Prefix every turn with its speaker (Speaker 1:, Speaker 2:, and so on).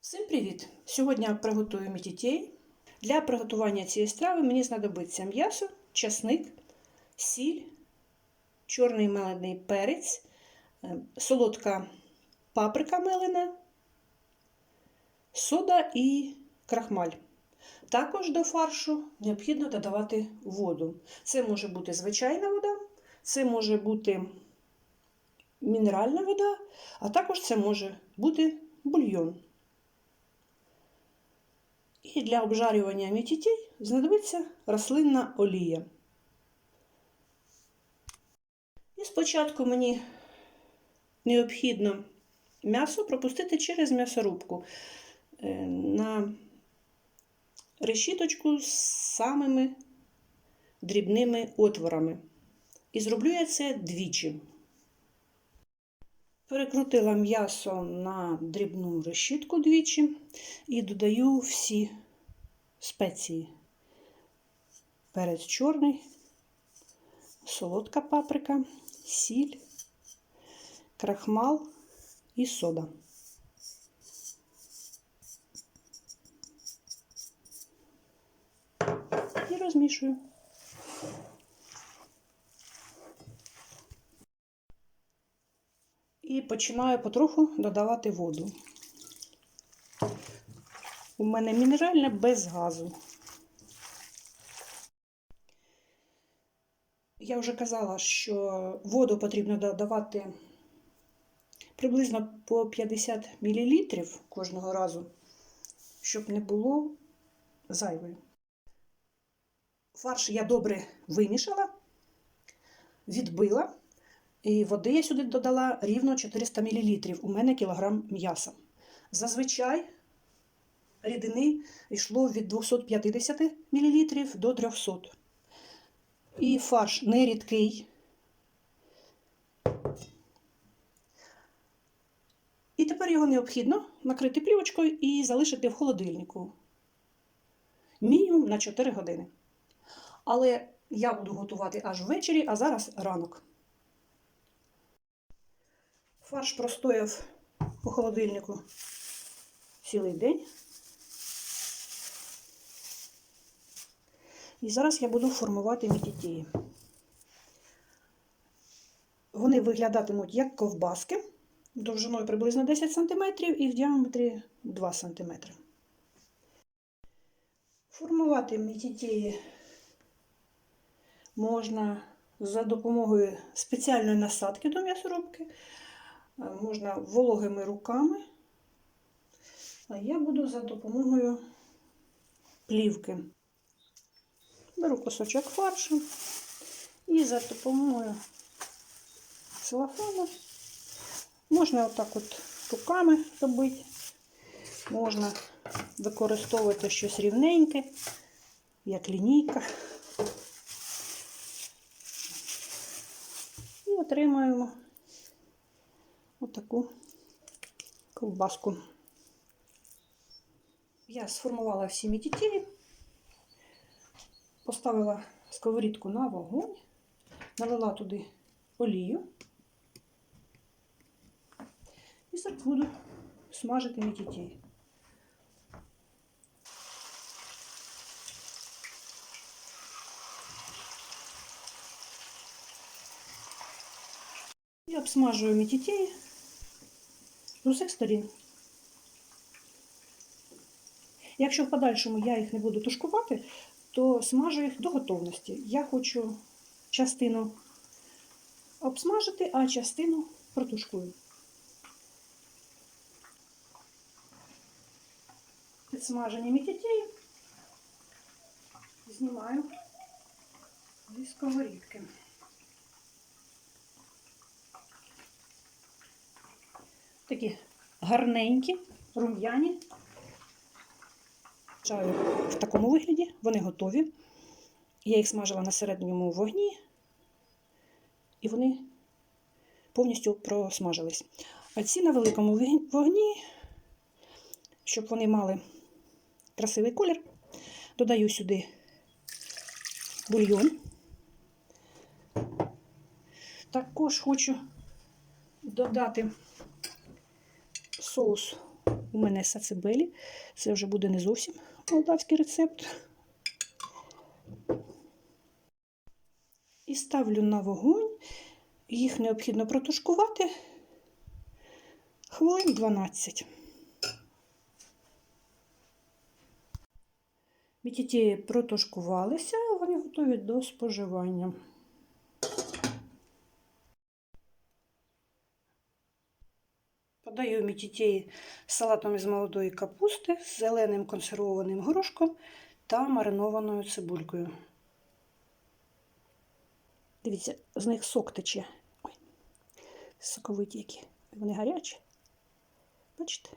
Speaker 1: Всім привіт! Сьогодні я приготую мітітей. Для приготування цієї страви мені знадобиться м'ясо, часник, сіль, чорний мелений перець, е, солодка паприка мелена, сода і крахмаль. Також до фаршу необхідно додавати воду. Це може бути звичайна вода, це може бути мінеральна вода, а також це може бути бульйон. І для обжарювання мітітей знадобиться рослинна олія. І спочатку мені необхідно м'ясо пропустити через м'ясорубку е, на решіточку з самими дрібними отворами. І зроблю я це двічі. Перекрутила м'ясо на дрібну решітку двічі і додаю всі спеції. Перець чорний, солодка паприка, сіль, крахмал і сода. І розмішую. І починаю потроху додавати воду. У мене мінеральне без газу. Я вже казала, що воду потрібно додавати приблизно по 50 мл кожного разу, щоб не було зайвої. Фарш я добре вимішала, відбила. І води я сюди додала рівно 400 мл. У мене кілограм м'яса. Зазвичай рідини йшло від 250 мл до 300 І фарш не рідкий. І тепер його необхідно накрити плівочкою і залишити в холодильнику. Мінімум на 4 години. Але я буду готувати аж ввечері, а зараз ранок. Фарш простояв у холодильнику цілий день. І зараз я буду формувати мітітії. Вони виглядатимуть як ковбаски довжиною приблизно 10 см і в діаметрі 2 см. Формувати мітітії можна за допомогою спеціальної насадки до м'ясорубки можна вологими руками, а я буду за допомогою плівки. Беру кусочок фаршу і за допомогою целофану можна отак от руками робити, можна використовувати щось рівненьке, як лінійка. І отримаємо отаку ковбаску. Я сформувала всі мітітії, поставила сковорідку на вогонь, налила туди олію і зараз буду смажити мітітії. І обсмажую мітітії з усіх сторін. Якщо в подальшому я їх не буду тушкувати, то смажу їх до готовності. Я хочу частину обсмажити, а частину протушкую. Підсмажені мітітії знімаю зі сковорідки. Такі гарненькі, рум'яні. Чаю в такому вигляді, вони готові. Я їх смажила на середньому вогні, і вони повністю просмажились. А ці на великому вогні, щоб вони мали красивий колір, додаю сюди бульйон. Також хочу додати соус У мене сацебелі. Це вже буде не зовсім молдавський рецепт. І ставлю на вогонь. Їх необхідно протушкувати хвилин 12. Мітіті протушкувалися, вони готові до споживання. Подаю мітітєї з салатом із молодої капусти, з зеленим консервованим горошком та маринованою цибулькою. Дивіться, з них сок тече. Ой, соковиті які. Вони гарячі. Бачите?